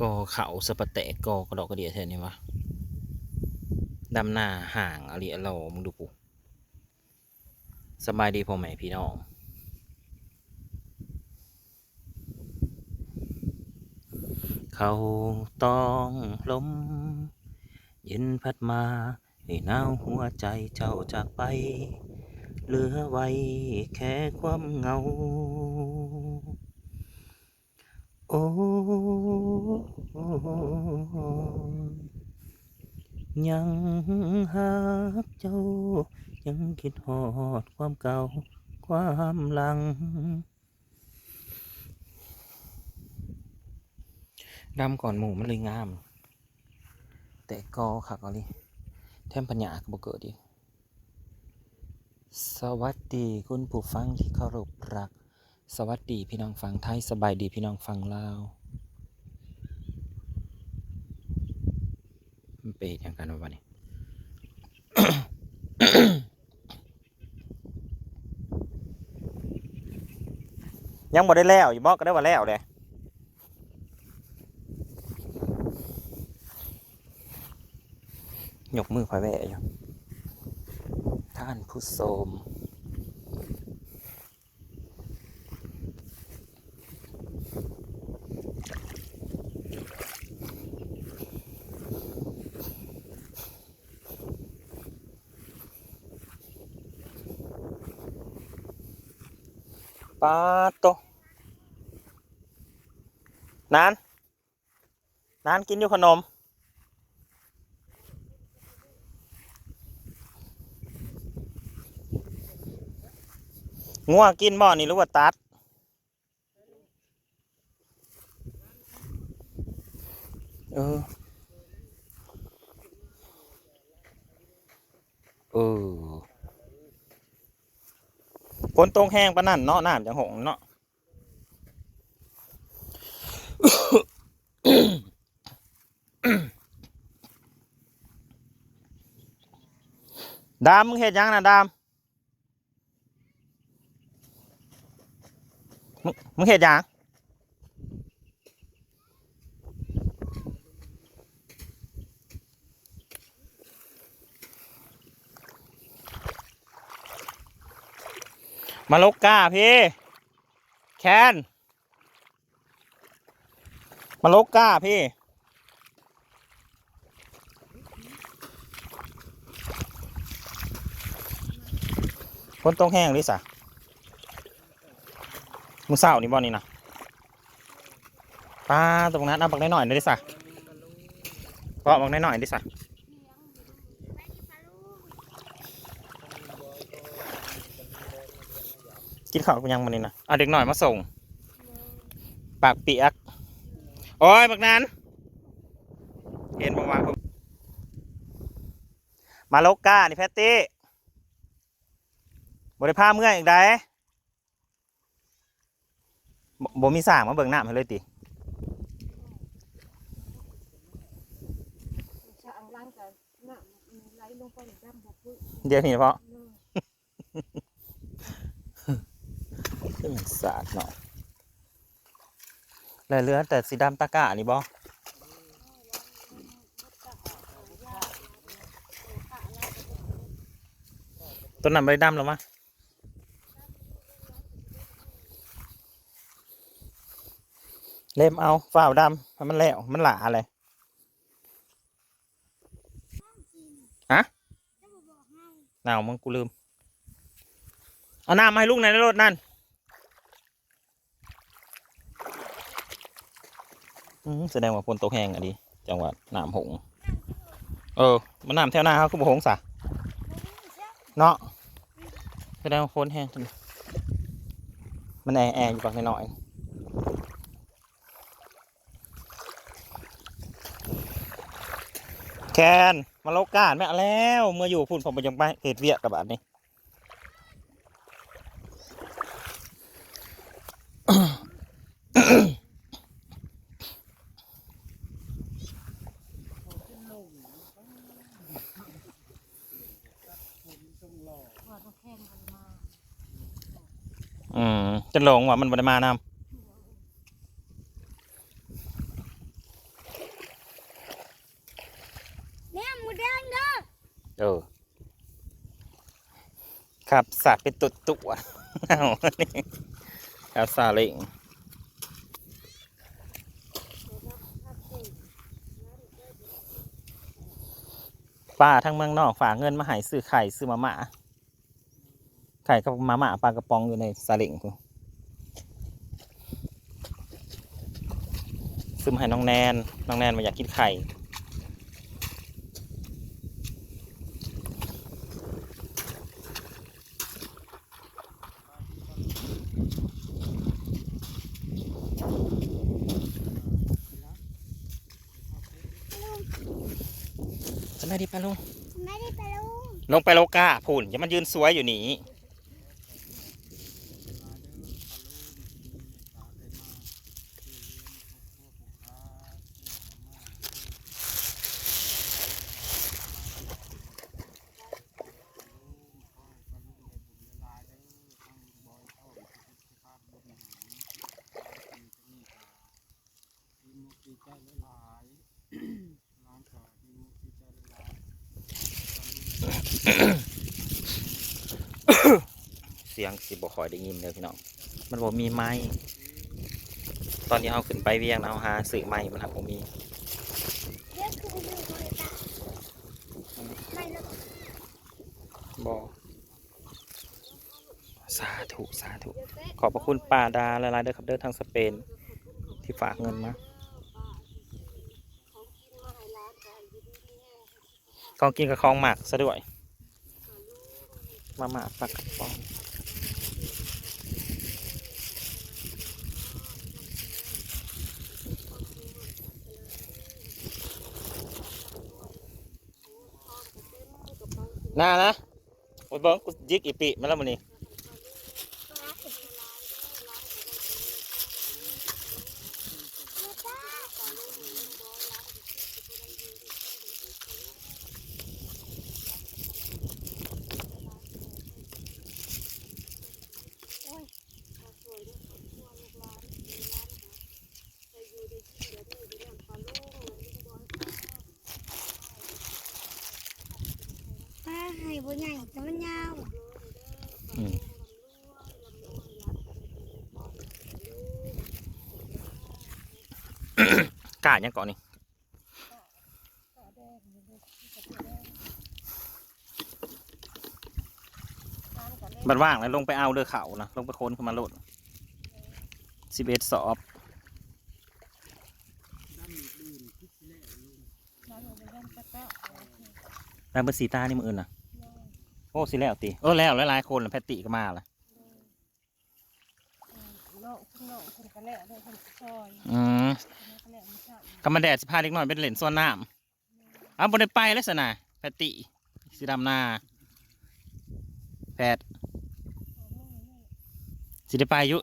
กอเขาสะปะแตกกอกระดอกกระเดียแทนนี่วะดำหน้าห่างอะไรอะเรามึงดูปูสบายดีพ่อแม่พี่น้องเขาต้องล้มเย็นพัดมาให้หนาวหัวใจเจ้าจากไป เหลือไว้แค่ความเหงา โอ้ ยังหักเจ้า ยังคิดหอดความเก่า ความหลังดำก่อนหมูมันเลยงาม แต่ก็ขักเอาลิแทมปัญญาก็บเกิดอีสวัสดีคุณผู้ฟังที่เคารพรัก สวัสดีพี่น้องฟังไทยสบายดีพี่น้องฟังลาว มันเป็นอย่างกันวันนี้ยังบ่ได้แล้วอยู่บอก็ได้ว่าแล้วเลยยกมือพายแวะอยู่ท่านผู้ชม ปาโตนานนานกินอยู่ขนม งัวกินบ่อนี่หรือว่าตัด เออ เออ ฝนตกแห้งปะนั่นเนาะน้ำจังหงเนาะดามมึงเห็ดยังนะดามมึงมึงเห็ดยัง มาลกก้าพี่ แคน มาลกก้าพี่ฝนตกแห้งลิสะมือเศร้านี่บอนี่นะปลาตรงนั้นเอาบักได้หน่อยหน่อยดิสะเพาะบักได้หน่อยดิสะ กินข้าวกันยังมันนี่นะเอาเด็กหน่อยมาส่ง ปากเปียก โอ้ยบักนั้น เห็นบอกว่ามาโลกกานี่แพตตี้บริภาเมื่อยอีกได้บ่บ่มีสร้างมาเบิ่งน้ำให้เลยติชะอังล้างกันน้ำไหลลงไปในดำบ่พึ่งเดี๋ยวนี้เพาะเนอะ ขึ้นสาดเนาะแล้วเหลือแต่สีดำตะกะนี่บ่ต้นนั้นไม่ได้ดำหรอมะเล่มเอาฝ้าวดำให้มันแล้วมันหลาอะไรฮะหนาวมึงกูลืม เอาน้ำมาให้ลูกในรถนั่นอืม แสดงว่าฝนตกแห้งอะดิจังหวัดน้ำหง เออ มันน้ำแถวหน้าเขาคือบ่หงสะเนาะแสดงว่าฝนแห้งมันแอแออยู่ปากหน่อยแคนมาโลกกาดไม่แล้ว เมื่ออยู่พุ่นผมไปยังไปเหตุเวียกกับบาดนี้ อืมจะลงว่ามันบ่ได้มานํเนี่ยมูแดงเด้อเออครับสาดเป็นตุดตุวเอานี่ครัสาลิงป้าทั้งเมืองนอกฝากเงินมาหายซื้อไข่ซื้อมะม่า ไข่กับมาม่าปลากระป๋องอยู่ในซาเล้งกูซื้อมาให้น้องแนน น้องแนนมาอยากกินไข่จะไม่ดีปะลุง ไม่ได้ไปลุง ลงไปโลกาผุ่นอย่ามันยืนสวยอยู่นี่ สียงสิบ่คอยได้ยินเลยพี่น้อง มันบอกมีไม้ตอนนี้เอาขึ้นไปเวียงนะเอาหาสื่อไม้มันครับผมมีบอสาธุสาธุขอบพระคุณป้าดาละลายเด้อครับเด้อทางสเปนที่ฝากเงินมาของกินกับของหมักซะด้วย มาหมาปักกระป๋อง น้านะโอ้ยบอกกูยิกอีปีมาแล้วมันนี่ บัวใหญ่แต่มันยาวอืมกาดยังก่อนนี่บัดว่างแล้วลงไปเอาเรือเขานะลงไปค้นขึ้นมาโลดสิบเอ็ดสอบมาลงไปย่ำตะกะแล้วเบอร์สีตานี่มืออื่นนะ โอ้สิแล้วตีโอ้แล้วหลายๆคนแล้วแพตติก็มาละเนาะคุณเนาะคุณกระแหล่ด้วยคุณซอยอืมกระแหล่ไม่ใช่กำมันแดดสิพาเล็กน้อยเป็นเหรียญส่วนน้ำเอาบนได้ไปแล้วสนะแพตติสีดำนา แพทสิได้ไปอยุ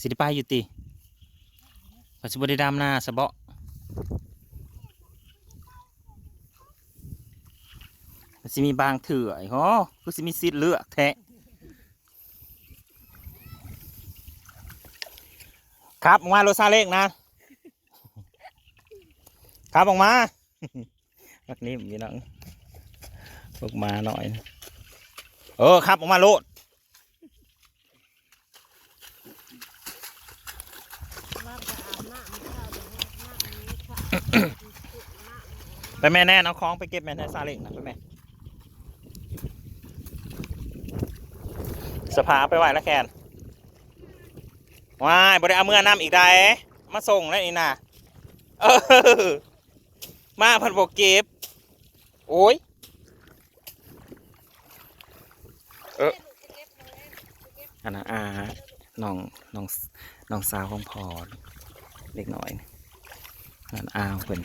สิได้ไปอยู่ติปัจจุบันได้ดำนาสะเบาะมัน สิมีบางเถื่อยโอ้คือสิมีสิทธิ์เลือกแท้ครับออกมาโรซาเล็กนะครับออกมาพักนี้มีน้องออกมาหน่อย เออครับออกมาโลดไปแม่แน่นเอาของไปเก็บแม่ในซาเล็กนะไปแม่ สภาไปไหวแล้วแคนว้ายบริเอาเมื่อน้ำอีกได้มาส่งแล้วนี่นะเออ มาพันบกเก็บ โอ้ย เอออันนั้นอาน้องน้องน้องสาวของพอเล็กน้อยอันนั้นอาเพิ่น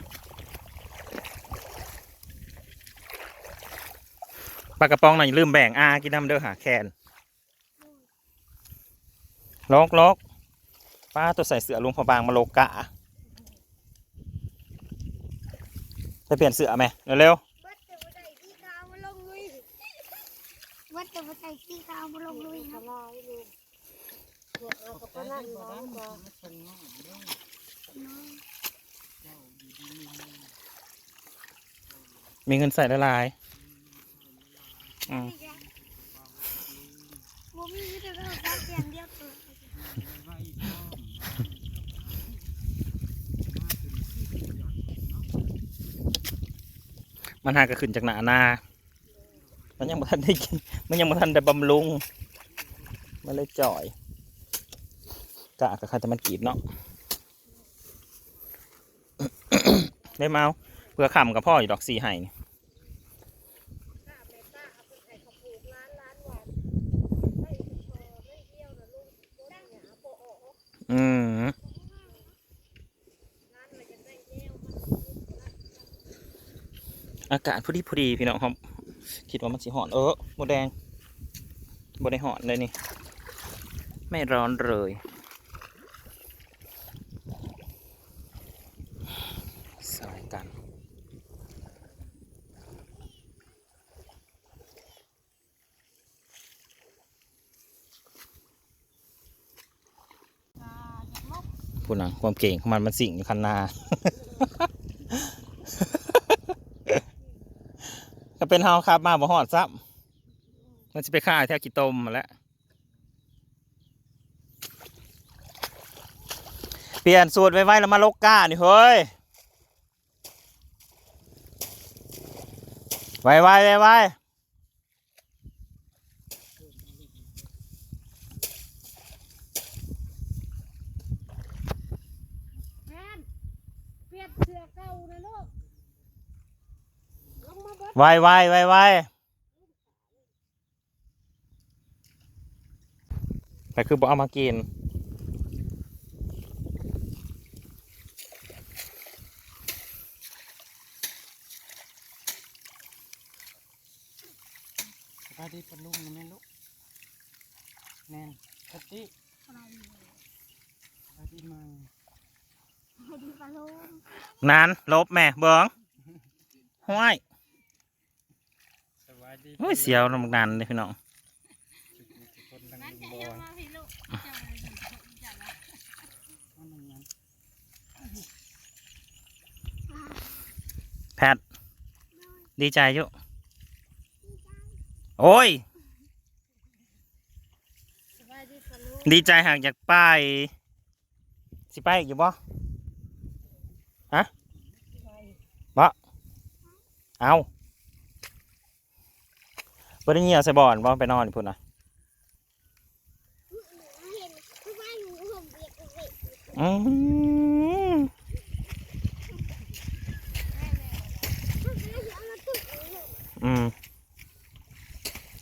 ปลากระป๋องหน่อยลืมแบ่งอากินน้ำเด้อหาแคน ลอกลอกป้าตัวใส่เสือลุงพอบางมาโลกะไปเปลี่ยนเสือไหมเร็ววัดแต่ว่าใหญ่ที่ขาวมาลงลุยครับลายลูกพวกเอากระปนั่นร้อนก่อนน้องมีเงินใส่ละลาย อืม บ่มีแต่เราพักอย่างเดียวตัว มันหากระขึ้นจากหนานา มันยังบ่ทันได้กิน มันยังบ่ทันได้บำรุง มันเลยจ่อยกะกับใครแต่มันกีดเนาะ ได้มเอาเพื่อขำกับพ่ออยู่ดอกสีไห้นี่ ถ้าแม่ป้าเอาไปใส่ข้าวปลูกล้านล้านวันไม่พอไม่เที่ยวนะลูกโดนหยาโปะออก อืม ล้านมันจะได้แนวมัน อากาศพอดีพอดีพี่น้องครับคิดว่ามันสิหอนเออโมแดงโมได้หอนเลยนี่ ไม่ร้อนเลย สายกันพูดนะความเก่งของมันมันสิ่งอยู่คันนา เป็นเฮาครับมาบ่หอดซับมันจะไปฆ่าแถวกี่ตมมาแล้วเปลี่ยนสูตรไว้ๆแล้วมาลกก้านี่เฮ้ยไว้ๆไว้ๆแม่นเปลี่ยนเสื้อเก่านะลูก ไวไวไวไวแต่คือบอกเอามากินสบายดีปะลุงนะแม่ลูกแน่นสติอะไรสบายดีมาให้ดีปะลุงนานลบแม่เบิงห้วยสบายดี โอ้ยเสียวน้ำนานเลยพี่น้องจุกทุกคนทั้งลุงบอยมาพี่ลูกนั่นนั่นแพทดีใจอยุโอ้ยสบายดีปะลูกดีใจหากอยากไปสิไปอีกอยู่บ่ฮะบ่เอา บ่ได้เงี่ยวใส่บ่อนบ่ไปนอนอยู่พุ่นนะเห็นคือว่าอยู่ผมเบียดกันเลยอืมอืม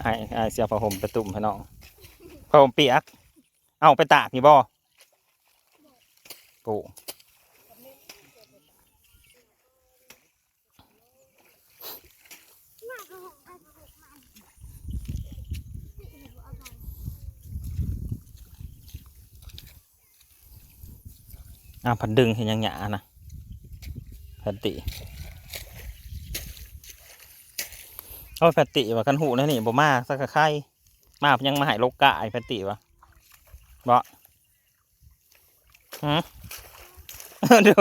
ไอ้ไอ้เสียผ้าห่มไปตุ่มให้น้องผ้าห่มเปียก เอาไปตากนี่บ่ปู มาก็หกไปก็หกมาเอาไป อ้าวพันดึงเห็นยังหยานะแพตติโอ้ยแพตติว่ากันหูนะนี่บ่มาสักกะไข่มาเพิ่นยังมาใหายโลกกะไอ้แพตติวะบ่ฮะดู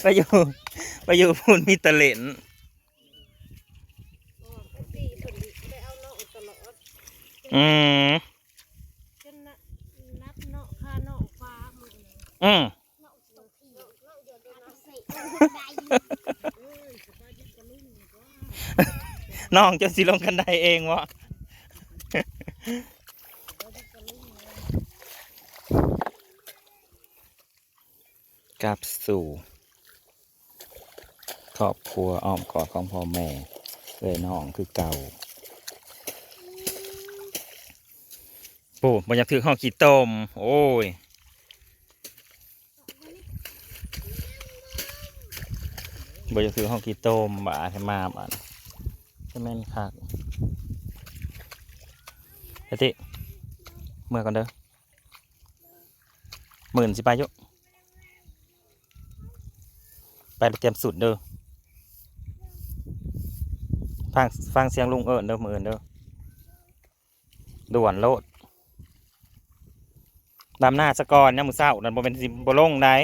ไปอยู่ไปอยู่พูนมีแตะเหลนอ๋อปกติเพิ่นได้เอาเนาะตลอดอืม จนนะนับเนาะค่าเนาะฟ้ามื อเลยอืมเนาะสองทีเนาะเดี๋ยวเดี๋ยวเอาไปใส่ได้อยู่เอ้ยสบายดีปะลุงก็น้องจะสิลงกันไดเองวะกลับสู่ครอบครัวอ้อมกอดของพ่อแม่เลยน้องคือเก่าปู่บอยากถือข้าวขี้ต้ม โอ้ย บอยากถือข้าวขี้ต้มบาให้มาบาจะแม่นคักเฮ้ยติเมื่อกันเด้อหมื่นสิไปยุไปเตรียมสุดเด้อฟังฟังเสียงลุงเอิญเด้อมือเอิญเด้อด่วนโลดดำหน้าสะกอนเนี่ยมือเศร้านั่นเป็นสิบ่ลงได้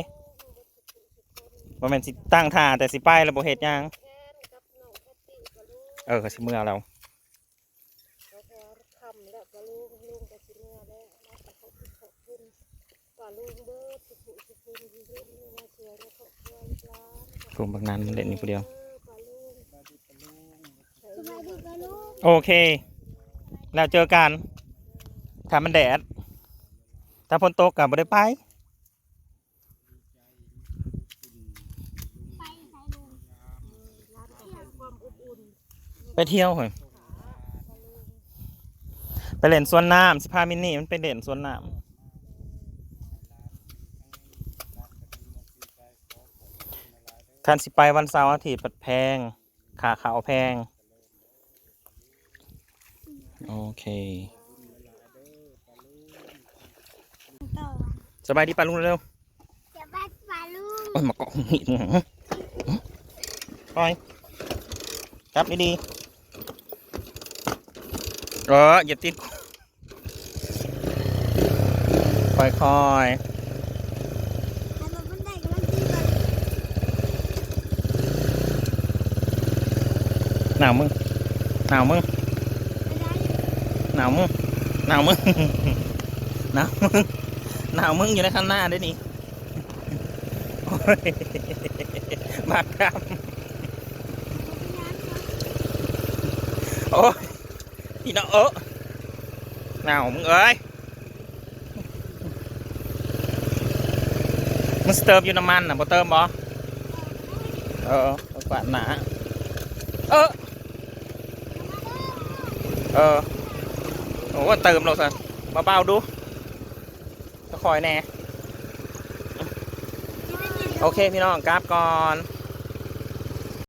บ่แม่นสิตั้งท่าแต่สิไปแล้วบ่เฮ็ดหยังแค้นกับน้องแพตตี้กับลูกเออก็สิเมื่อเราแล้วพอคำแล้วก็ลูกลูกก็สิเมื่อแล้วแล้วก็เขาขอบคุณว่าลูกเบิดสุขุสุขุนยืนมาเชื่อในครอบครัวร้านผมบักนั้นเล่นนี่ผู้เดียวเออปลาลูกสบายดีปะลูกโอเค แล้วเจอกันถ้ามันแดด ถ้าฝนตกก็บ่ได้ไปไปใส่ลุง ร้านก็ให้ความอบอุ่น ไปเที่ยวเหรอไปเล่นสวนน้ำสิพามินนี่มันไปเล่นสวนน้ำคันสิไปวันเสาร์อาทิตย์ปัดแพง ขาขาวแพง โอเคต่อสบายดีปะลุงเร็วจะไปปะลุงๆโอ้ยมาเกาะหินปล่อยจับดีๆ เอออย่าติดค่อยๆให้มันมันได้กำลังดีก่อนหนาวมึงหนาวมึงหนาวมึงหนาวมึงหนาวมึงหนาวมึงอยู่ในข้างหน้าด้วยนี่โอ้ยบาดกรรมโอ้ย พี่น้องเออหนาวมึงเอ้ยมึงสเติมอยู่น้ำมันน่ะบ่เติมบ่เออเอากวาดหนาเออเออโอ้เติมเราสิเบาๆดูจะคอยแน่โอเค พี่น้องกราบก่อน